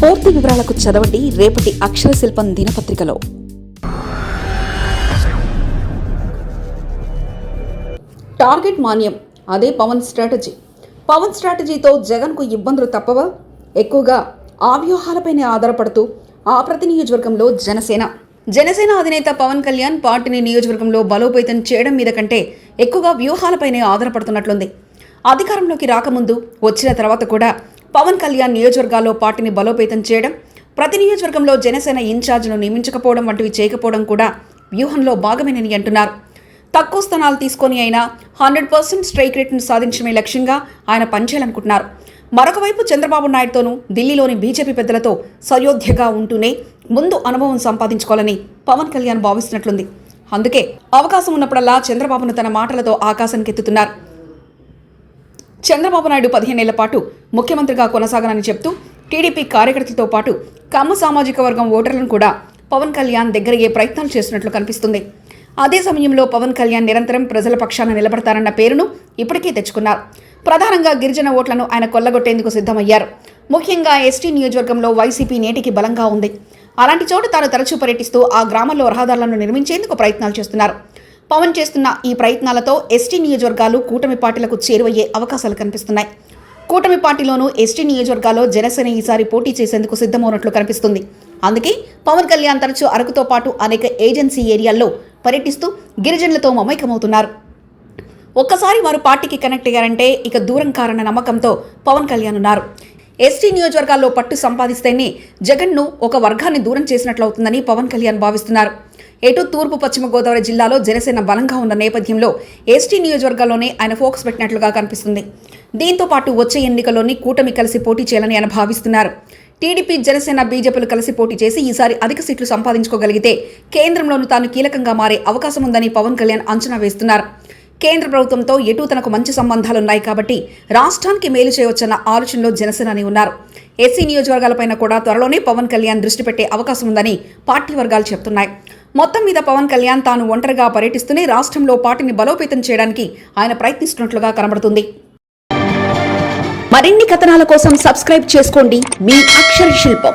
పూర్తి వివరాలకు చదవండి రేపటి అక్షర శిల్పం దినపత్రికలో. టార్గెట్ మాన్యం అదే పవన్ స్ట్రాటజీ. పవన్ స్ట్రాటజీతో జగన్కు ఇబ్బందులు తప్పవా? ఎక్కువగా ఆ వ్యూహాలపైనే ఆధారపడుతూ ఆ ప్రతి నియోజకవర్గంలో జనసేన. జనసేన అధినేత పవన్ కళ్యాణ్ పార్టీని నియోజకవర్గంలో బలోపేతం చేయడం మీద కంటే ఎక్కువగా వ్యూహాలపైనే ఆధారపడుతున్నట్లుంది. అధికారంలోకి రాకముందు వచ్చిన తర్వాత కూడా పవన్ కళ్యాణ్ నియోజకవర్గాల్లో పార్టీని బలోపేతం చేయడం ప్రతి నియోజకవర్గంలో జనసేన ఇన్ఛార్జ్ను నియమించకపోవడం వంటివి చేయకపోవడం కూడా వ్యూహంలో భాగమేనని అంటున్నారు. తక్కువ స్థానాలు తీసుకొని అయినా హండ్రెడ్ పర్సెంట్ స్ట్రైక్ రేట్ను సాధించడమే లక్ష్యంగా ఆయన పనిచేయాలనుకుంటున్నారు. మరొకవైపు చంద్రబాబు నాయుడుతోనూ ఢిల్లీలోని బీజేపీ పెద్దలతో సయోధ్యగా ఉంటూనే ముందు అనుభవం సంపాదించుకోవాలని పవన్ కళ్యాణ్ భావిస్తున్నట్లుంది. అందుకే అవకాశం ఉన్నప్పుడల్లా చంద్రబాబును తన మాటలతో ఆకాశానికి ఎత్తుతున్నారు చంద్రబాబు నాయుడు పదిహేనేళ్ళ పాటు ముఖ్యమంత్రిగా కొనసాగనని చెప్తూ టీడీపీ కార్యకర్తలతో పాటు కమ్మ సామాజిక వర్గం ఓటర్లను కూడా పవన్ కళ్యాణ్ దగ్గరయ్యే ప్రయత్నాలు చేస్తున్నట్లు కనిపిస్తుంది. అదే సమయంలో పవన్ కళ్యాణ్ నిరంతరం ప్రజల పక్షాన నిలబడతారన్న పేరును ఇప్పటికే తెచ్చుకున్నారు. ప్రధానంగా గిరిజన ఓట్లను ఆయన కొల్లగొట్టేందుకు సిద్ధమయ్యారు. ముఖ్యంగా ఎస్టీ నియోజకవర్గంలో వైసీపీ నేటికి బలంగా ఉంది. అలాంటి చోటు తాను తరచూ పర్యటిస్తూ ఆ గ్రామంలో రహదారులను నిర్మించేందుకు ప్రయత్నాలు చేస్తున్నారు. పవన్ చేస్తున్న ఈ ప్రయత్నాలతో ఎస్టీ నియోజకవర్గాలు కూటమి పార్టీలకు చేరువయ్యే అవకాశాలు కనిపిస్తున్నాయి. కూటమి పార్టీలోనూ ఎస్టీ నియోజకవర్గాల్లో జనసేన ఈసారి పోటీ చేసేందుకు సిద్ధమవునట్లు కనిపిస్తుంది. అందుకే పవన్ కళ్యాణ్ తరచూ అరకుతో పాటు అనేక ఏజెన్సీ ఏరియాల్లో పర్యటిస్తూ గిరిజనులతో మమైకమవుతున్నారు. ఒక్కసారి వారు పార్టీకి కనెక్ట్ అయ్యారంటే ఇక దూరం కారన్న నమ్మకంతో పవన్ కళ్యాణ్ ఉన్నారు. ఎస్టీ నియోజకవర్గాల్లో పట్టు సంపాదిస్తేనే జగన్ను ఒక వర్గాన్ని దూరం చేసినట్లవుతుందని పవన్ కళ్యాణ్ భావిస్తున్నారు. ఎటు తూర్పు పశ్చిమ గోదావరి జిల్లాలో జనసేన బలంగా ఉన్న నేపథ్యంలో ఎస్టీ నియోజకవర్గాల్లోనే ఆయన ఫోకస్ పెట్టినట్లుగా కనిపిస్తుంది. దీంతో పాటు వచ్చే ఎన్నికల్లోని కూటమి కలిసి పోటీ చేయాలని ఆయన భావిస్తున్నారు. టీడీపీ జనసేన బీజేపీలు కలిసి పోటీ చేసి ఈసారి అధిక సీట్లు సంపాదించుకోగలిగితే కేంద్రంలోనూ తాను కీలకంగా మారే అవకాశం ఉందని పవన్ కళ్యాణ్ అంచనా వేస్తున్నారు. కేంద్ర ప్రభుత్వంతో ఎటు తనకు మంచి సంబంధాలున్నాయి కాబట్టి రాష్ట్రానికి మేలు చేయవచ్చన్న ఆలోచనలో జనసేన అని ఉన్నారు. ఎస్సీ నియోజకవర్గాలపైన కూడా త్వరలోనే పవన్ కళ్యాణ్ దృష్టి పెట్టే అవకాశం ఉందని పార్టీ వర్గాలు చెప్తున్నాయి. మొత్తం మీద పవన్ కళ్యాణ్ తాను ఒంటరిగా పర్యటిస్తూనే రాష్ట్రంలో పార్టీని బలోపేతం చేయడానికి ఆయన ప్రయత్నిస్తున్నట్లుగా కనబడుతుంది. మరిన్ని కథనాల కోసం సబ్స్క్రైబ్ చేసుకోండి. మీ అక్షర శిల్పం.